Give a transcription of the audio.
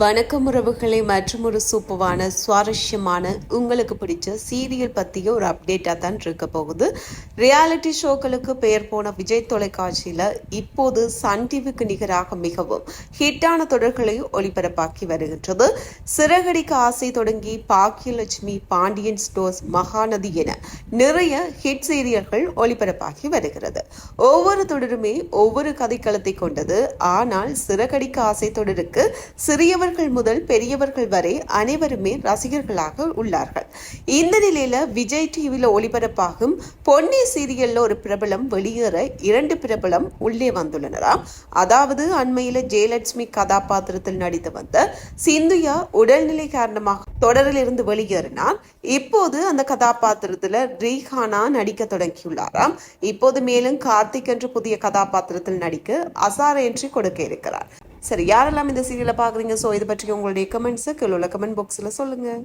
வணக்கம் உறவுகளை மற்றும் ஒரு சூப்பரான சுவாரஸ்யமான உங்களுக்கு பிடிச்ச சீரியல் பற்றிய ஒரு அப்டேட்டாக தான் இருக்க போகுது. ரியாலிட்டி ஷோக்களுக்கு பெயர் போன விஜய் தொலைக்காட்சியில் இப்போது சன் டிவிக்கு நிகராக மிகவும் ஹிட்டான தொடர்களை ஒளிபரப்பாக்கி வருகின்றது. சிறகடிக்க ஆசை தொடங்கி பாக்கியலட்சுமி பாண்டியன் ஸ்டோர்ஸ் மகாநதி என நிறைய ஹிட் சீரியல்கள் ஒளிபரப்பாகி வருகிறது. ஒவ்வொரு தொடருமே ஒவ்வொரு கதைக்களத்தை கொண்டது. ஆனால் சிறகடிக்க ஆசை தொடருக்கு சிறியவர் சிறியவர்கள் முதல் பெரியவர்கள் வரை அனைவருமே ரசிகர்களாக உள்ளார்கள். இந்த நிலையில விஜய் டிவியில ஒளிபரப்பாகும் பொன்னி சீரியல்ல ஒரு பிரபலம் வெளியேற இரண்டு பிரபலம் உள்ளே வந்துள்ளனராம். அதாவது அண்மையில ஜெயலட்சுமி கதாபாத்திரத்தில் நடித்து வந்த சிந்துயா உடல்நிலை காரணமாக தொடரில் இருந்து வெளியேறினார். இப்போது அந்த கதாபாத்திரத்துல ரீஹானா நடிக்க தொடங்கியுள்ளாராம். இப்போது மேலும் கார்த்திக் என்ற புதிய கதாபாத்திரத்தில் நடிக்க அசார என்ட்ரி கொடுக்க இருக்கிறார். சரி யாரெல்லாம் இந்த சீரியலை பார்க்குறீங்க? ஸோ இது பற்றி உங்களுடைய கமெண்ட்ஸை கீழே உள்ள கமெண்ட் பாக்ஸில் சொல்லுங்கள்